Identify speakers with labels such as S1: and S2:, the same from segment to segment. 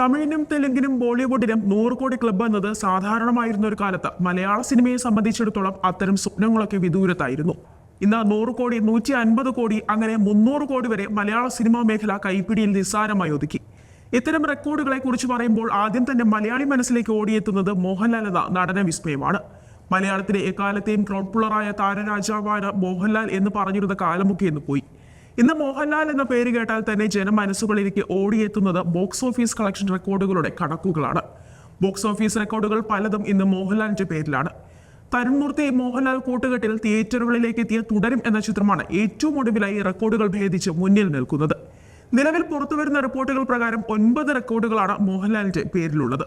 S1: തമിഴിനും തെലുങ്കിനും ബോളിവുഡിനും നൂറ് കോടി ക്ലബ്ബ് എന്നത് സാധാരണമായിരുന്ന ഒരു കാലത്ത് മലയാള സിനിമയെ സംബന്ധിച്ചിടത്തോളം അത്തരം സ്വപ്നങ്ങളൊക്കെ വിദൂരത്തായിരുന്നു. ഇന്ന് നൂറ് കോടി നൂറ്റി അൻപത് കോടി അങ്ങനെ മുന്നൂറ് കോടി വരെ മലയാള സിനിമാ മേഖല കൈപ്പിടിയിൽ നിസ്സാരമായി ഒതുക്കി. ഇത്തരം റെക്കോർഡുകളെ കുറിച്ച് പറയുമ്പോൾ ആദ്യം തന്നെ മലയാളി മനസ്സിലേക്ക് ഓടിയെത്തുന്നത് മോഹൻലാൽ എന്ന നടന വിസ്മയമാണ്. മലയാളത്തിലെ എക്കാലത്തെയും ക്രൗഡ് പുള്ളറായ താരരാജാവായ മോഹൻലാൽ എന്ന് പറഞ്ഞിരുന്ന കാലമൊക്കെ എന്ന് പോയി. ഇന്ന് മോഹൻലാൽ എന്ന പേര് കേട്ടാൽ തന്നെ ജനമനസ്സുകളിലേക്ക് ഓടിയെത്തുന്നത് ബോക്സ് ഓഫീസ് കളക്ഷൻ റെക്കോർഡുകളുടെ കണക്കുകളാണ്. ബോക്സ് ഓഫീസ് റെക്കോർഡുകൾ പലതും ഇന്ന് മോഹൻലാലിന്റെ പേരിലാണ്. തരുൺമൂർത്തി മോഹൻലാൽ കൂട്ടുകെട്ടിൽ തിയേറ്ററുകളിലേക്ക് എത്തിയ തുടരും എന്ന ചിത്രമാണ് ഏറ്റവും ഒടുവിലായി റെക്കോർഡുകൾ ഭേദിച്ച് മുന്നിൽ നിൽക്കുന്നത്. നിലവിൽ പുറത്തുവരുന്ന റിപ്പോർട്ടുകൾ പ്രകാരം ഒൻപത് റെക്കോർഡുകളാണ് മോഹൻലാലിന്റെ പേരിലുള്ളത്.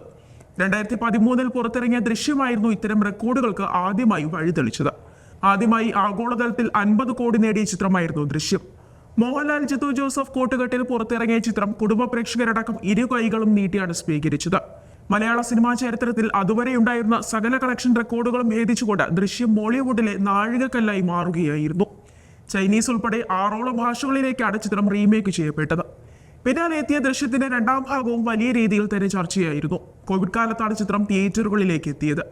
S1: രണ്ടായിരത്തി പതിമൂന്നിൽ പുറത്തിറങ്ങിയ ദൃശ്യമായിരുന്നു ഇത്തരം റെക്കോർഡുകൾക്ക് ആദ്യമായി വഴിതെളിച്ചത്. ആദ്യമായി ആഗോളതലത്തിൽ അൻപത് കോടി നേടിയ ചിത്രമായിരുന്നു ദൃശ്യം. മോഹൻലാൽ ജിത്തു ജോസഫ് കൂട്ടുകെട്ടിൽ പുറത്തിറങ്ങിയ ചിത്രം കുടുംബ പ്രേക്ഷകരടക്കം ഇരു കൈകളും നീട്ടിയാണ് സ്വീകരിച്ചത്. മലയാള സിനിമാ ചരിത്രത്തിൽ അതുവരെ ഉണ്ടായിരുന്ന സകല കളക്ഷൻ റെക്കോർഡുകളും ഭേദിച്ചുകൊണ്ട് ദൃശ്യം ബോളിവുഡിലെ നാഴികക്കല്ലായി മാറുകയായിരുന്നു. ചൈനീസ് ഉൾപ്പെടെ ആറോളം ഭാഷകളിലേക്കാണ് ചിത്രം റീമേക്ക് ചെയ്യപ്പെട്ടത്. പിന്നാലെ എത്തിയ ദൃശ്യത്തിന്റെ രണ്ടാം ഭാഗവും വലിയ രീതിയിൽ തന്നെ ചർച്ചയായിരുന്നു. കോവിഡ് കാലത്താണ് ചിത്രം തിയേറ്ററുകളിലേക്ക് എത്തിയത്.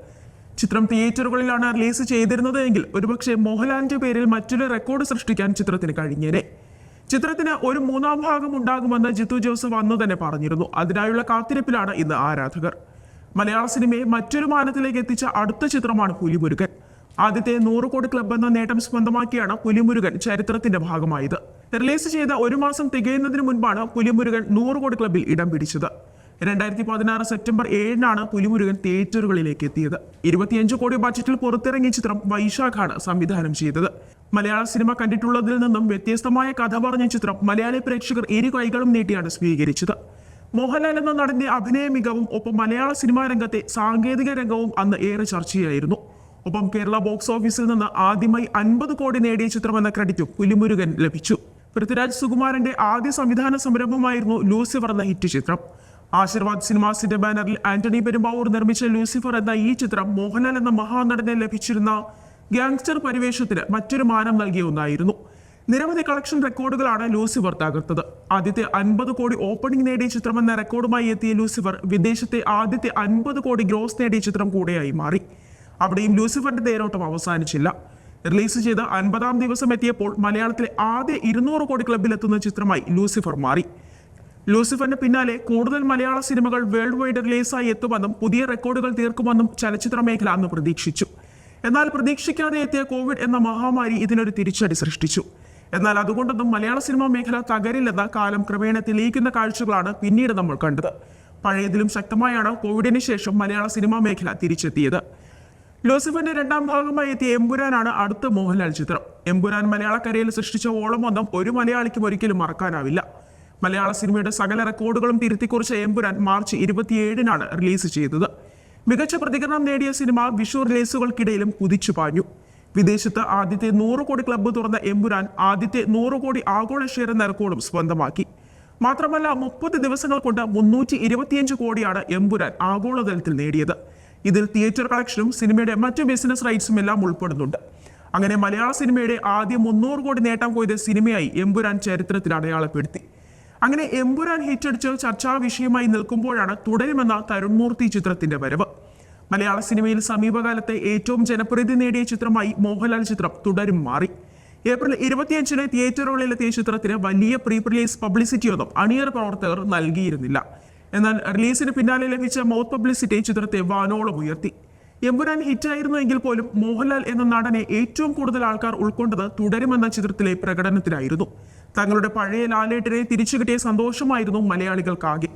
S1: ചിത്രം തിയേറ്ററുകളിലാണ് റിലീസ് ചെയ്തിരുന്നത് എങ്കിൽ ഒരുപക്ഷെ മോഹൻലാലിന്റെ പേരിൽ മറ്റൊരു റെക്കോർഡ് സൃഷ്ടിക്കാൻ ചിത്രത്തിന് കഴിഞ്ഞേനെ. ചിത്രത്തിന് ഒരു മൂന്നാം ഭാഗം ഉണ്ടാകുമെന്ന് ജിത്തു ജോസഫ് അന്ന് തന്നെ പറഞ്ഞിരുന്നു. അതിനായുള്ള കാത്തിരിപ്പിലാണ് ഇന്ന് ആരാധകർ. മലയാള സിനിമയെ മറ്റൊരു മാനത്തിലേക്ക് എത്തിച്ച അടുത്ത ചിത്രമാണ് പുലിമുരുകൻ. ആദ്യത്തെ നൂറ് കോടി ക്ലബ് എന്ന നേട്ടം സ്വന്തമാക്കിയാണ് പുലിമുരുകൻ ചരിത്രത്തിന്റെ ഭാഗമായത്. റിലീസ് ചെയ്ത ഒരു മാസം തികയുന്നതിന് മുൻപാണ് പുലിമുരുകൻ നൂറ് കോടി ക്ലബിൽ ഇടം പിടിച്ചത്. രണ്ടായിരത്തി പതിനാറ് സെപ്റ്റംബർ ഏഴിനാണ് പുലിമുരുകൻ തിയേറ്ററുകളിലേക്ക് എത്തിയത്. ഇരുപത്തിയഞ്ച് കോടി ബഡ്ജറ്റിൽ പുറത്തിറങ്ങിയ ചിത്രം വൈശാഖാണ് സംവിധാനം ചെയ്തത്. മലയാള സിനിമ കണ്ടിട്ടുള്ളതിൽ നിന്നും വ്യത്യസ്തമായ കഥ പറഞ്ഞ ചിത്രം മലയാളി പ്രേക്ഷകർ ഇരു കൈകളും നീട്ടിയാണ് സ്വീകരിച്ചത്. മോഹൻലാൽ എന്ന നടന്റെ അഭിനയ മികവും ഒപ്പം മലയാള സിനിമാ രംഗത്തെ സാങ്കേതിക രംഗവും അന്ന് ഏറെ ചർച്ചയായിരുന്നു. ഒപ്പം കേരള ബോക്സ് ഓഫീസിൽ നിന്ന് ആദ്യമായി അൻപത് കോടി നേടിയ ചിത്രമെന്ന ക്രെഡിറ്റും പുലിമുരുകൻ ലഭിച്ചു. പൃഥ്വിരാജ് സുകുമാരന്റെ ആദ്യ സംവിധാന സംരംഭമായിരുന്നു ലൂസിഫർ എന്ന ഹിറ്റ് ചിത്രം. ആശീർവാദ് സിനിമാസിന്റെ ബാനറിൽ ആന്റണി പെരുമ്പാവൂർ നിർമ്മിച്ച ലൂസിഫർ എന്ന ഈ ചിത്രം മോഹൻലാൽ എന്ന മഹാനടനെ ലഭിച്ചിരുന്ന ഗാങ്സ്റ്റർ പരിവേഷത്തിന് മറ്റൊരു മാനം നൽകിയ ഒന്നായിരുന്നു. നിരവധി കളക്ഷൻ റെക്കോർഡുകളാണ് ലൂസിഫർ തകർത്തത്. ആദ്യത്തെ അൻപത് കോടി ഓപ്പണിംഗ് നേടിയ ചിത്രമെന്ന റെക്കോർഡുമായി എത്തിയ ലൂസിഫർ വിദേശത്തെ ആദ്യത്തെ അൻപത് കോടി ഗ്രോസ് നേടിയ ചിത്രം കൂടെയായി മാറി. അവിടെയും ലൂസിഫറിന്റെ തേരോട്ടം അവസാനിച്ചില്ല. റിലീസ് ചെയ്ത് അൻപതാം ദിവസം എത്തിയപ്പോൾ മലയാളത്തിലെ ആദ്യ ഇരുന്നൂറ് കോടി ക്ലബിലെത്തുന്ന ചിത്രമായി ലൂസിഫർ മാറി. ലൂസിഫറിന് പിന്നാലെ കൂടുതൽ മലയാള സിനിമകൾ വേൾഡ് വൈഡ് റിലീസായി എത്തുമെന്നും പുതിയ റെക്കോർഡുകൾ തീർക്കുമെന്നും ചലച്ചിത്ര മേഖല അന്ന് പ്രതീക്ഷിച്ചു. എന്നാൽ പ്രതീക്ഷിക്കാതെ എത്തിയ കോവിഡ് എന്ന മഹാമാരി ഇതിനൊരു തിരിച്ചടി സൃഷ്ടിച്ചു. എന്നാൽ അതുകൊണ്ടൊന്നും മലയാള സിനിമാ മേഖല തകരില്ലെന്ന കാലം ക്രമേണ തെളിയിക്കുന്ന കാഴ്ചകളാണ് പിന്നീട് നമ്മൾ കണ്ടത്. പഴയതിലും ശക്തമായാണ് കോവിഡിന് ശേഷം മലയാള സിനിമാ മേഖല തിരിച്ചെത്തിയത്. ലൂസിഫറിന്റെ രണ്ടാം ഭാഗമായി എത്തിയ എമ്പുരാനാണ് അടുത്ത മോഹൻലാൽ ചിത്രം. എമ്പുരാൻ മലയാളക്കരയിൽ സൃഷ്ടിച്ച ഓളമൊന്നും ഒരു മലയാളിക്കും ഒരിക്കലും മറക്കാനാവില്ല. മലയാള സിനിമയുടെ സകല റെക്കോർഡുകളും തിരുത്തിക്കുറിച്ച എമ്പുരാൻ മാർച്ച് ഇരുപത്തിയേഴിനാണ് റിലീസ് ചെയ്തത്. മികച്ച പ്രതികരണം നേടിയ സിനിമ വിഷു റിലീസുകൾക്കിടയിലും കുതിച്ചു പാഞ്ഞു. വിദേശത്ത് ആദ്യത്തെ നൂറ് കോടി ക്ലബ്ബ് തുറന്ന എമ്പുരാൻ ആദ്യത്തെ നൂറ് കോടി ആഗോള ഷെയർ എന്ന റെക്കോർഡും സ്വന്തമാക്കി. മാത്രമല്ല മുപ്പത് ദിവസങ്ങൾ കൊണ്ട് മുന്നൂറ്റി ഇരുപത്തിയഞ്ച് കോടിയാണ് എമ്പുരാൻ ആഗോളതലത്തിൽ നേടിയത്. ഇതിൽ തിയേറ്റർ കളക്ഷനും സിനിമയുടെ മറ്റ് ബിസിനസ് റൈറ്റ്സും എല്ലാം ഉൾപ്പെടുന്നുണ്ട്. അങ്ങനെ മലയാള സിനിമയുടെ ആദ്യ മുന്നൂറ് കോടി നേട്ടം കൊയ്ത സിനിമയായി എമ്പുരാൻ ചരിത്രത്തിൽ അടയാളപ്പെടുത്തി. അങ്ങനെ എമ്പുരാൻ ഹിറ്റടിച്ച് ചർച്ചാ വിഷയമായി നിൽക്കുമ്പോഴാണ് തുടരുമെന്ന തരുൺമൂർത്തി ചിത്രത്തിന്റെ വരവ്. മലയാള സിനിമയിൽ സമീപകാലത്തെ ഏറ്റവും ജനപ്രീതി നേടിയ ചിത്രമായി മോഹൻലാൽ ചിത്രം തുടരും മാറി. ഏപ്രിൽ ഇരുപത്തിയഞ്ചിന് തിയേറ്ററുകളിലെത്തിയ ചിത്രത്തിന് വലിയ പ്രീ റിലീസ് പബ്ലിസിറ്റിയൊന്നും അണിയർ പ്രവർത്തകർ നൽകിയിരുന്നില്ല. എന്നാൽ റിലീസിന് പിന്നാലെ ലഭിച്ച മൗത്ത് പബ്ലിസിറ്റി ചിത്രത്തെ വാനോളം ഉയർത്തി. എമ്പുരാൻ ഹിറ്റായിരുന്നു എങ്കിൽ പോലും മോഹൻലാൽ എന്ന നടനെ ഏറ്റവും കൂടുതൽ ആൾക്കാർ ഉൾക്കൊണ്ടത് തുടരുമെന്ന ചിത്രത്തിലെ പ്രകടനത്തിലായിരുന്നു. തങ്ങളുടെ പഴയ ലാലേട്ടനെ തിരിച്ചു കിട്ടിയ സന്തോഷമായിരുന്നു മലയാളികൾക്കാകെ.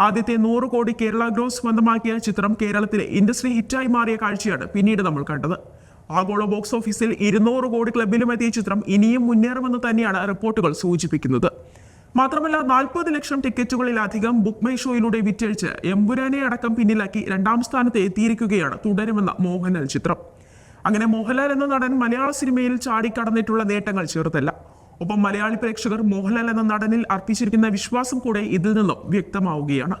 S1: ആദ്യത്തെ നൂറ് കോടി കേരള ഗ്രോസ് സ്വന്തമാക്കിയ ചിത്രം കേരളത്തിലെ ഇൻഡസ്ട്രി ഹിറ്റായി മാറിയ കാഴ്ചയാണ് പിന്നീട് നമ്മൾ കണ്ടത്. ആഗോള ബോക്സ് ഓഫീസിൽ ഇരുന്നൂറ് കോടി ക്ലബിലും എത്തിയ ചിത്രം ഇനിയും മുന്നേറുമെന്ന് തന്നെയാണ് റിപ്പോർട്ടുകൾ സൂചിപ്പിക്കുന്നത്. മാത്രമല്ല നാൽപ്പത് ലക്ഷം ടിക്കറ്റുകളിലധികം ബുക്ക് മൈ ഷോയിലൂടെ വിറ്റഴിച്ച് എമ്പുരാനെ അടക്കം പിന്നിലാക്കി രണ്ടാം സ്ഥാനത്ത് എത്തിയിരിക്കുകയാണ് തുടരുമെന്ന മോഹൻലാൽ ചിത്രം. അങ്ങനെ മോഹൻലാൽ എന്ന നടൻ മലയാള സിനിമയിൽ ചാടിക്കടന്നിട്ടുള്ള നേട്ടങ്ങൾ ചെറുതല്ല. ഒപ്പം മലയാളി പ്രേക്ഷകർ മോഹൻലാൽ എന്ന നടനിൽ അർപ്പിച്ചിരിക്കുന്ന വിശ്വാസം കൂടെ ഇതിൽ നിന്നും വ്യക്തമാവുകയാണ്.